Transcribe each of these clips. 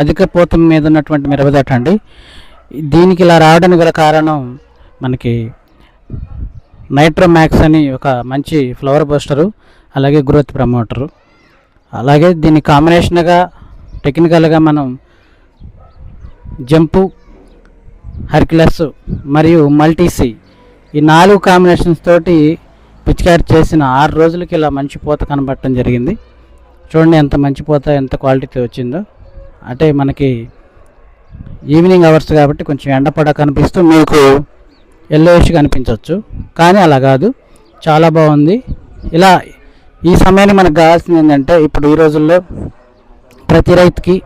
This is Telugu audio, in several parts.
అధిక పూత మీద ఉన్నటువంటి మిరపదట అండి దీనికి ఇలా రావడానికి గల కారణం మనకి నైట్రోమ్యాక్స్ అని ఒక మంచి ఫ్లవర్ బూస్టరు అలాగే గ్రోత్ ప్రమోటరు. అలాగే దీని కాంబినేషన్గా టెక్నికల్గా మనం జంపు హర్క్యులస్ మరియు మల్టీసీ ఈ నాలుగు కాంబినేషన్స్ తోటి పిచికారి చేసిన ఆరు రోజులకి ఇలా మంచి పూత కనబడటం జరిగింది. చూడండి ఎంత మంచి పూత ఎంత క్వాలిటీతో వచ్చిందో. అంటే మనకి ఈవినింగ్ అవర్స్ కాబట్టి కొంచెం ఎండపడ కనిపిస్తూ మీకు ఎల్లోయిష్ కనిపించవచ్చు కానీ అలా కాదు. చాలా బాగుంది. ఇలా ఈ సమయాన్ని మనకు కావాల్సింది ఏంటంటే ఇప్పుడు ఈ రోజుల్లో ప్రతి రైతుకి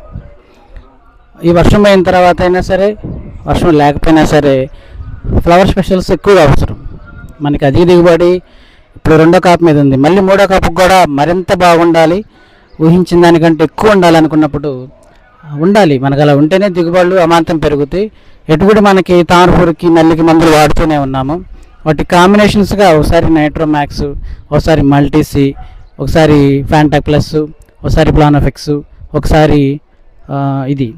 ఈ వర్షం అయిన తర్వాత అయినా సరే వర్షం లేకపోయినా సరే ఫ్లవర్ స్పెషల్స్ ఎక్కువగా అవసరం. మనకి అధిక దిగుబడి ఇప్పుడు రెండో కాపు మీద ఉంది. మళ్ళీ మూడో కాపుకి కూడా మరింత బాగుండాలి. ఊహించిన దానికంటే ఎక్కువ ఉండాలనుకున్నప్పుడు ఉండాలి. మనకు అలా ఉంటేనే దిగుబడులు అమాంతం పెరుగుతాయి. ఎటుకుడు మనకి తామరపూరికి నల్లికి మందులు వాడుతూనే ఉన్నాము. వాటి కాంబినేషన్స్గా ఒకసారి నైట్రోమాక్స్ ఒకసారి మల్టీసీ ఒకసారి ఫ్యాంటాక్ ప్లస్ ఒకసారి ప్లానోఫెక్స్ ఒకసారి ఇది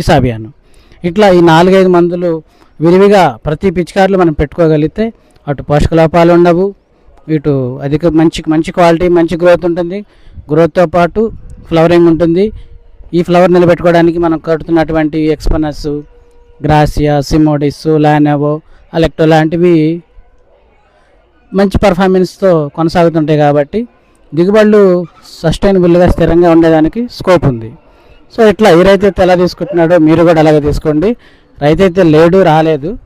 ఇసాబియాను. ఇట్లా ఈ నాలుగైదు మందులు విరివిగా ప్రతి పిచికారులు మనం పెట్టుకోగలిగితే అటు పోషక లోపాలు ఉండవు ఇటు అధిక మంచి మంచి క్వాలిటీ మంచి గ్రోత్ ఉంటుంది. గ్రోత్తో పాటు ఫ్లవరింగ్ ఉంటుంది. ఈ ఫ్లవర్ నిలబెట్టుకోవడానికి మనం కడుతున్నటువంటి ఎక్స్పనస్ గ్రాసియా సిమోడిస్ లానోవో అలెక్టో లాంటివి మంచి పర్ఫార్మెన్స్తో కొనసాగుతుంటాయి కాబట్టి దిగుబడులు సస్టైనబుల్గా స్థిరంగా ఉండేదానికి స్కోప్ ఉంది. సో ఇట్లా ఏ రైతైతే ఎలా తీసుకుంటున్నాడో మీరు కూడా అలాగే తీసుకోండి. రైతైతే లేడు రాలేదు.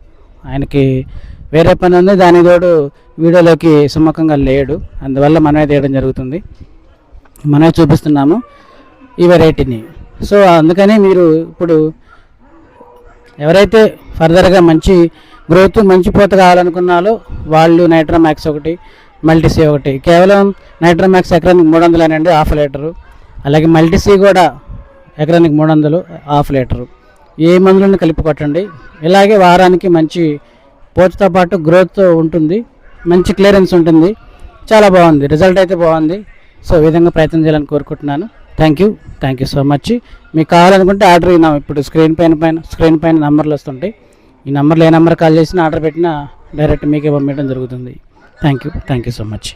ఆయనకి వేరే పని ఉంది. దాని తోడు వీడియోలోకి సుమ్మకంగా లేడు. అందువల్ల మనమే తీయడం జరుగుతుంది. మనమే చూపిస్తున్నాము. ఈ వెరైటీని సో అందుకని మీరు ఇప్పుడు ఎవరైతే ఫర్దర్గా మంచి గ్రోత్ మంచి పూత కావాలనుకున్నాలో వాళ్ళు నైట్రోమాక్స్ ఒకటి మల్టీసీ ఒకటి. కేవలం నైట్రోమాక్స్ ఎకరానికి మూడు వందలేనండి హాఫ్ లీటరు. అలాగే మల్టీసీ కూడా ఎకరానికి మూడు వందలు హాఫ్ లీటరు. ఏ మందులను కలిపి కొట్టండి. ఇలాగే వారానికి మంచి పూతతో పాటు గ్రోత్ ఉంటుంది. మంచి క్లియరెన్స్ ఉంటుంది. చాలా బాగుంది. రిజల్ట్ అయితే బాగుంది. సో ఈ విధంగా ప్రయత్నం చేయాలని కోరుకుంటున్నాను. Thank you thank you so much మీకు కావాలనుకుంటే ఆర్డర్ అయినా ఇప్పుడు స్క్రీన్ పైన పైన స్క్రీన్ పైన నెంబర్లు వస్తుంటాయి. ఈ నెంబర్లో ఏ నెంబర్ కాల్ చేసినా ఆర్డర్ పెట్టినా డైరెక్ట్ మీకే పంపించడం జరుగుతుంది. Thank you thank you so much